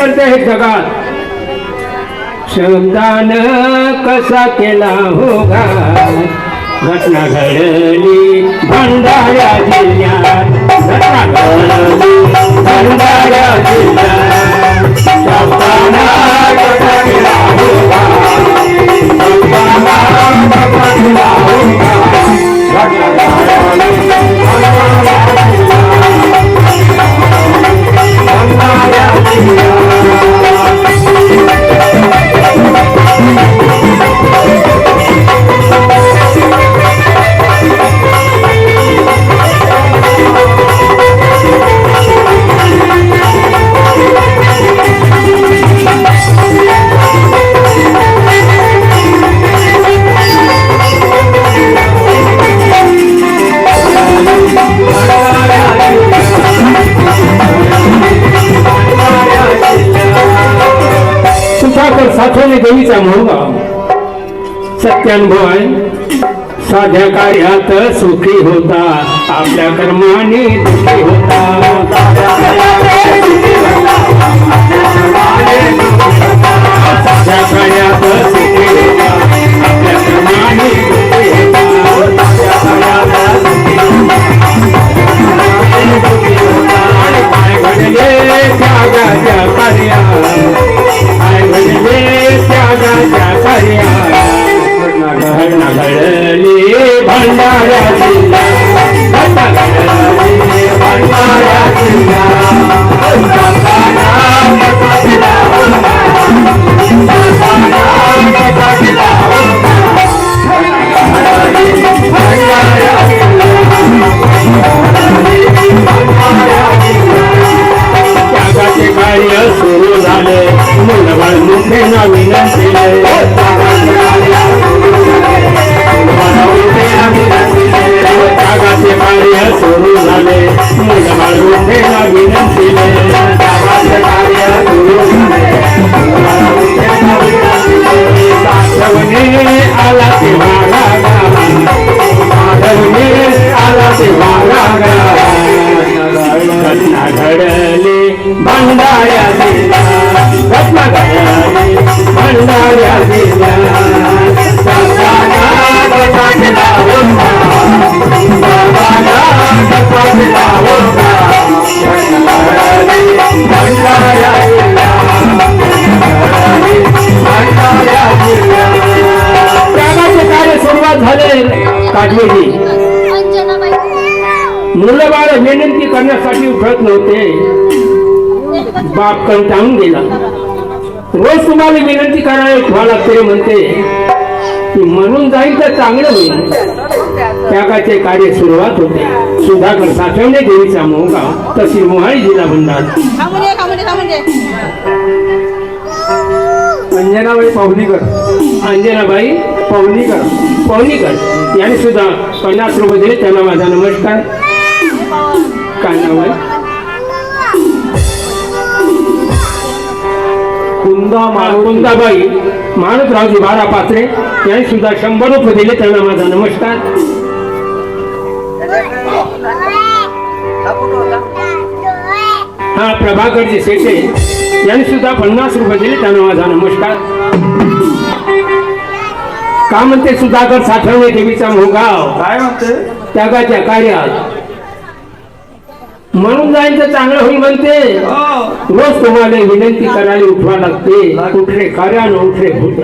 करते हे जगात. शब्दान कसा केला होगा? घटना घडली भंडारा जिल्ह्यात. सुधाकर देवीचा म्हणून सत्यानुभव आहे साध्या कार्यात सुखी होता. आपल्या कर्माने दुखी होता. झाले काढलेली मुलं बाळ विनंती करण्यासाठी उठत नव्हते. बाप कंटाळून गेला. रोज तुम्हाला विनंती करायला उठवा लागते म्हणते? की म्हणून जाईल तर चांगलं होईल. त्यागाचे कार्य सुरुवात होते. सुधाकर साठवणे देवीचा मोहगा तशी मोहाळी जिल्हा ये. अंजनाबाई पवनीकर. अंजनाबाई पवनीकर. पवनीकर यांनी सुद्धा पन्नास रुपये दिले. त्यांना माझा नमस्कार. काय नाव आहे कुंदा कुंदाबाई. माणूसरावजी बारा पात्रे यांनी सुद्धा शंभर रुपये दिले. त्यांना माझा नमस्कार. हा प्रभाकरजी शेटे यांनी सुद्धा पन्नास रुपये दिले. त्यांना माझा नमस्कार. का म्हणते सुधाकर साठवणे देवीचा मोगाव? काय म्हणते? त्यागाच्या कार्यात. म्हणून जाईल तर चांगलं होईल म्हणते. हो. रोज तुम्हाला विनंती करायला उठवा लागते. कुठले कार्यानं उठले होते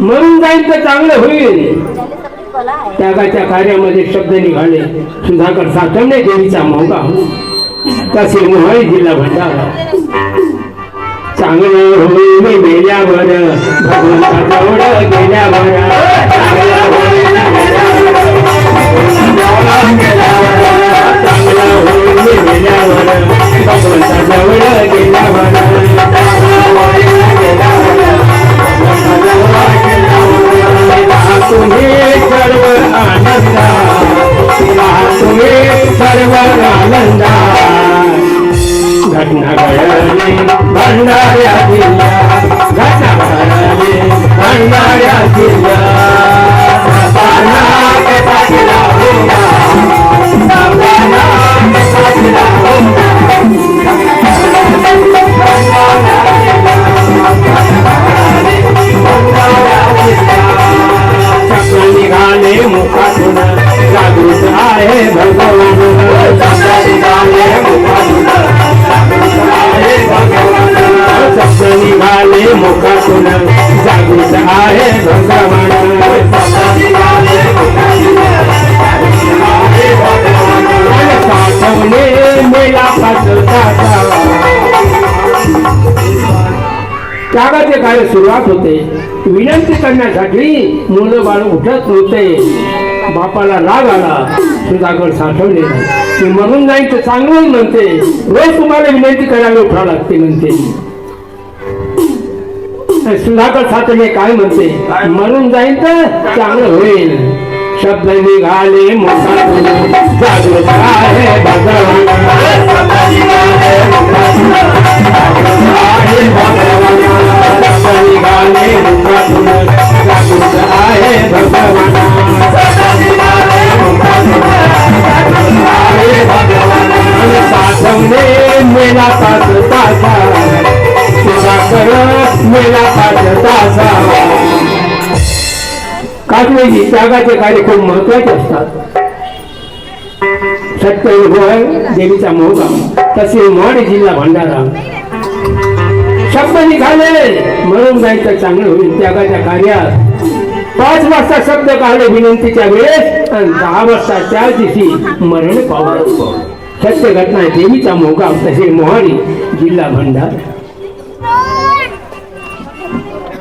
म्हणून जाईल तर चांगलं होईल. त्यागाच्या कार्यामध्ये शब्द निघाले. सुधाकर साठवणे देवीचा मोगा तसे मोहाळी जिल्हा भंडारा. चांगलं होईल मेल्यावर भगवंताजवळ गेल्यावर चांगलं होईल चांगलं होईल मेल्यावर गेल्यावर तुम्ही सर्व आनंदा. तुम्ही सर्व आनंदा. घटना घडली भंडाऱ्या घटना घडली भंडाऱ्या जिल्ह्यात आहे त्यागाचे कार्य सुरुवात होते विनंती करण्यासाठी मुलं बाळ उठत नव्हते. बापाला राग आला सुधाकर साठवले म्हणून नाही. ते चांगलं म्हणते. रोज तुम्हाला विनंती करायला उठावं लागते म्हणते. सुधाकर साठवणे काय म्हणते? मरून जाईल तर चांगलं होईल. शब्द निघाले मोठा काकवेजी त्यागाचे कार्य खूप महत्त्वाचे असतात. सत्य आहे देवीचा मोहगाव तसे मोड जिल्हा भंडारा. शब्द निघाले म्हणून जायचं चांगलं होईल त्यागाच्या कार्यात. पाच वाजता शब्द काढले विनंतीच्या वेळेस आणि दहा वाजता त्या दिवशी मरण पावलं सत्य घटना देवीचा मोहगाव तसे मोहाडी जिल्हा भंडारा.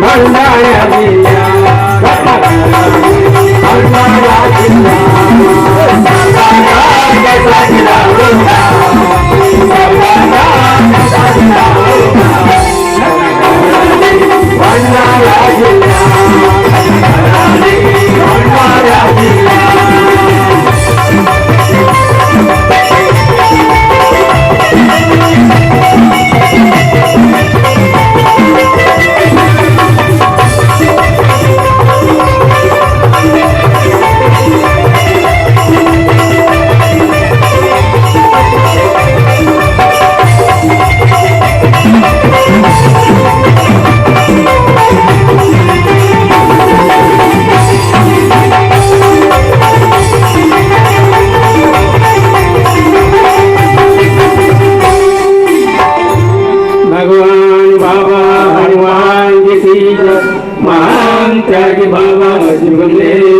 भंडाऱ्या जिल्हा घटना घडली ভুলে